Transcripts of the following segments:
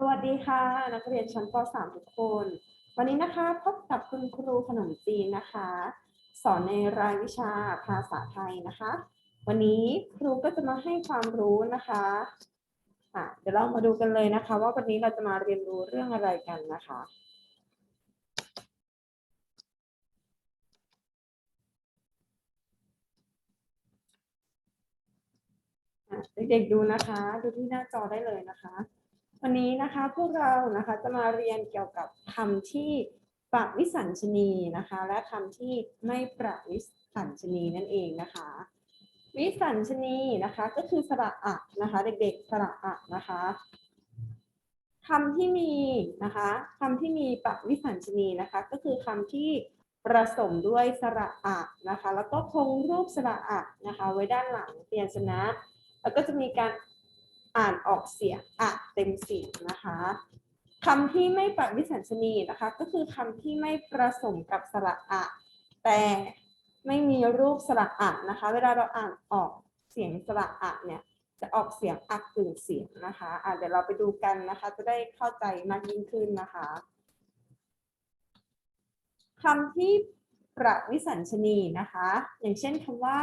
สวัสดีค่ะ นักเรียนชั้นป .3 ทุกคน วันนี้นะคะพบกับคุณครูขนมจีนนะคะ สอนในรายวิชาภาษาไทยนะคะ วันนี้ครูก็จะมาให้ความรู้นะคะะเดี๋ยวเรามาดูกันเลยนะคะ ว่าวันนี้เราจะมาเรียนรู้เรื่องอะไรกันนะคะเด็กๆดูนะคะ ดูที่หน้าจอได้เลยนะคะ วันนี้นะคะพวกเรานะคะจะมาเรียนเกี่ยวกับคำที่ประวิสัญชนีนะคะ และคำที่ไม่ประวิสัญชนีนั่นเองนะคะ วิสัญชนีนะคะก็คือสระอะนะคะ เด็กๆสระอะนะคะคำที่มีนะคะคำที่มีประวิสัญชนีนะคะ ก็คือคำที่ประสมด้วยสระอะนะคะ แล้วก็คงรูปสระอะนะคะ ไว้ด้านหลังเปลี่ยนชนะ แล้วก็จะมีการ อ่านออกเสียงอะเต็มเสียงนะคะคำที่ไม่ประวิสัญชนีนะคะ ก็คือคำที่ไม่ประสมกับสระอะ แต่ไม่มีรูปสระอะนะคะ เวลาเราอ่านออกเสียงสระอะเนี่ยจะออกเสียงอักกึ่งเสียงนะคะอะเดี๋ยวเราไปดูกันนะคะ จะได้เข้าใจมากยิ่งขึ้นนะคะคำที่ประวิสัญชนีนะคะ อย่างเช่นคำว่า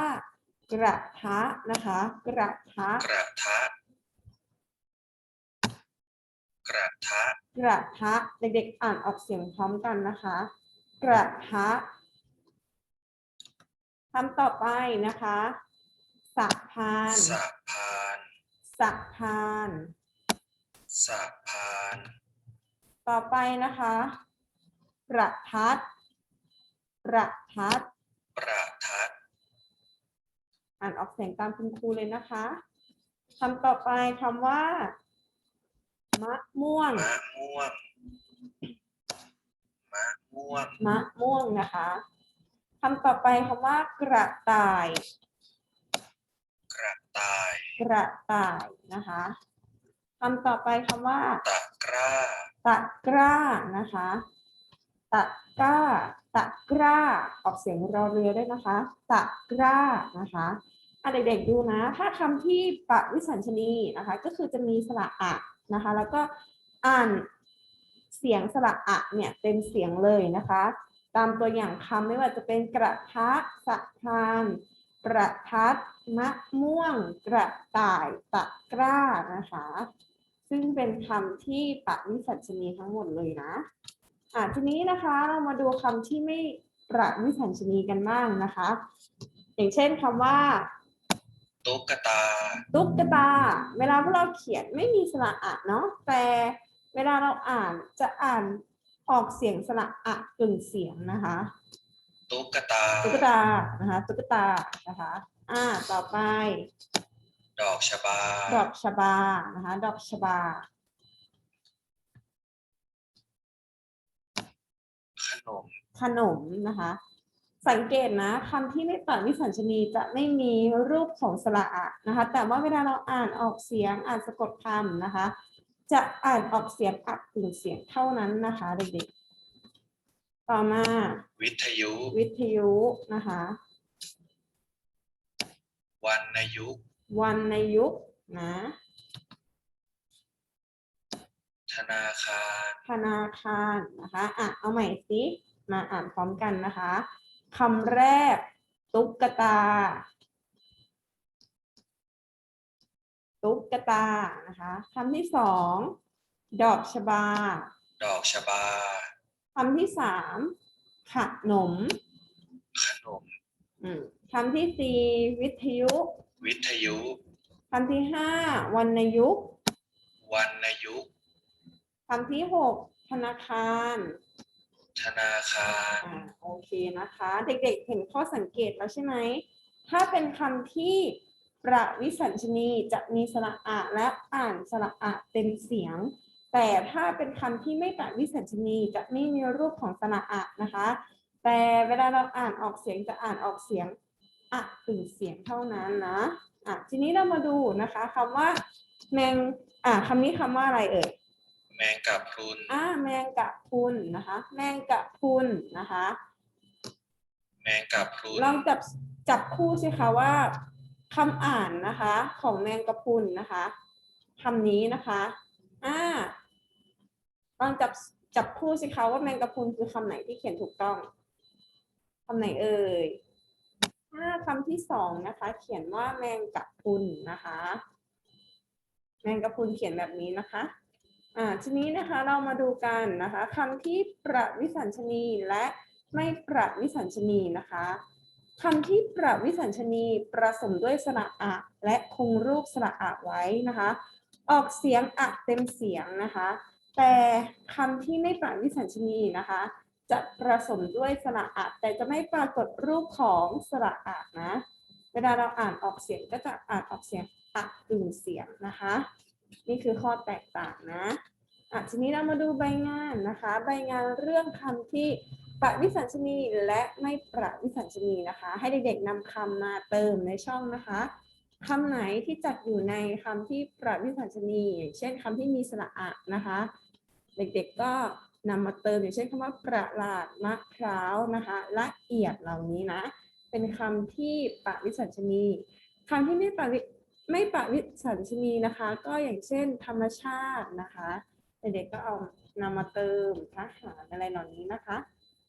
กระทะนะคะ กระทะกระทะ ก ระทะ กระทะเด็กๆ อ่านออกเสียงพร้อมกันนะคะ กระทะคำต่อไปนะคะสะพานสะพานสะพานสะพาน ต่อไปนะคะประทัดประทัดประทัด อ่านออกเสียงตามคุณครูเลยนะคะคำต่อไปคำว่า มะม่วง มะม่วง มะม่วง มะม่วงนะคะคำต่อไปคำว่ากระต่าย กระต่าย กระต่ายนะคะคำต่อไปคำว่า ตะกร้า ตะกร้านะคะ ตะกร้า ตะกร้า ออกเสียงรอเรือด้วยนะคะ ตะกร้านะคะอะเด็กๆดูนะ ถ้าคำที่ปะวิสัญชนีนะคะ ก็คือจะมีสระอะ นะคะ แล้วก็อ่านเสียงสระอะเนี่ยเต็มเสียงเลยนะคะ ตามตัวอย่างคำไม่ว่าจะเป็นกระทะสะพานประทัดมะม่วง กระต่ายตะกร้านะคะ ซึ่งเป็นคำที่ปะวิสัญชนีทั้งหมดเลยนะอะทีนี้นะคะเรามาดูคำที่ไม่ประวิสัญชนีกันบ้างนะคะ อย่างเช่นคำว่า ตุ๊กตา ตุ๊กตา เวลาพวกเราเขียนไม่มีสระอะเนาะแต่เวลาเราอ่านจะอ่านออกเสียงสระอะกึ่งเสียงนะคะ ตุ๊กตา ตุ๊กตานะคะตุ๊กตานะคะอ่าต่อไป ดอกชบา ดอกชบานะคะ ดอกชบา ขนม ขนมนะคะ สังเกตนะคำที่ไม่ตัดวิสัญชนีจะไม่มีรูปของสระอะนะคะ แต่ว่าเวลาเราอ่านออกเสียงอ่านสะกดคำนะคะ จะอ่านออกเสียงอักกึ่งเสียงเท่านั้นนะคะเด็กๆต่อมาวิทยุ วิทยุนะคะวรรณยุกต์วันในยุคนะธนาคาร ธนาคารนะคะอะเอาใหม่สิมาอ่านพร้อมกันนะคะ คำแรก ตุ๊กตา ตุ๊กตานะคะคำที่สองดอกชบา ดอกชบาคำที่สามขนม ขนมอืมคำที่สี่วิทยุ วิทยุคำที่ห้าวรรณยุกต์วรรณยุกต์คำที่หกธนาคาร ธนาคารอ่าโอเคนะคะ เด็กๆ เห็นข้อสังเกตแล้วใช่ไหม ถ้าเป็นคำที่ประวิสัญชนีจะมีสระอะและอ่านสระอะเต็มเสียง แต่ถ้าเป็นคำที่ไม่ประวิสัญชนีจะไม่มีรูปของสระอะนะคะ แต่เวลาเราอ่านออกเสียงจะอ่านออกเสียงอะกึ่งเสียงเท่านั้นนะอะทีนี้เรามาดูนะคะคำว่าแมงอะคำนี้คำว่าอะไรเอ่ย แมงกะพรุนอ่าแมงกะพรุนนะคะ แมงกะพรุนนะคะ แมงกะพรุนลองจับจับคู่สิคะว่าคำอ่านนะคะ ของแมงกะพรุนนะคะคำนี้นะคะอ่าลองจับจับคู่สิคะว่าแมงกะพรุนคือคำไหนที่เขียนถูกต้องคำไหนเอ่ยถ้าคำที่สองนะคะ เขียนว่าแมงกะพรุนนะคะ แมงกะพรุนเขียนแบบนี้นะคะ อ่าทีนี้นะคะเรามาดูกันนะคะคำที่ประวิสัญชนีและไม่ประวิสัญชนีนะคะคำที่ประวิสัญชนีประสมด้วยสระอะและคงรูปสระอะไว้นะคะ ออกเสียงอะเต็มเสียงนะคะ แต่คำที่ไม่ประวิสัญชนีนะคะ จะประสมด้วยสระอะแต่จะไม่ปรากฏรูปของสระอะนะ เวลาเราอ่านออกเสียงก็จะอ่านออกเสียงอะกึ่งเสียงนะคะ นี่คือข้อแตกต่างนะอะทีนี้เรามาดูใบงานนะคะ ใบงานเรื่องคำที่ประวิสัญชนีและไม่ประวิสัญชนีนะคะ ให้เด็กๆนำคำมาเติมในช่องนะคะคำไหนที่จัดอยู่ในคำที่ประวิสัญชนีเช่นคำที่มีสระอะนะคะ เด็กๆก็นำมาเติมอย่างเช่นคำว่าประหลาดมะพร้าวนะคะละเอียดเหล่านี้นะ เป็นคำที่ประวิสัญชนีคำที่ไม่ประวิ ไม่ประวิสัญชนีนะคะ ก็อย่างเช่น ธรรมชาตินะคะเด็กๆก็เอานำมาเติมทหารอะไรเหล่านี้นะคะ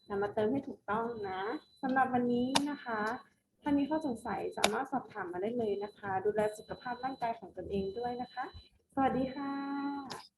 นำมาเติมให้ถูกต้องนะสำหรับวันนี้นะคะ ถ้ามีข้อสงสัยสามารถสอบถามมาได้เลยนะคะ ดูแลสุขภาพร่างกายของตนเองด้วยนะคะ สวัสดีค่ะ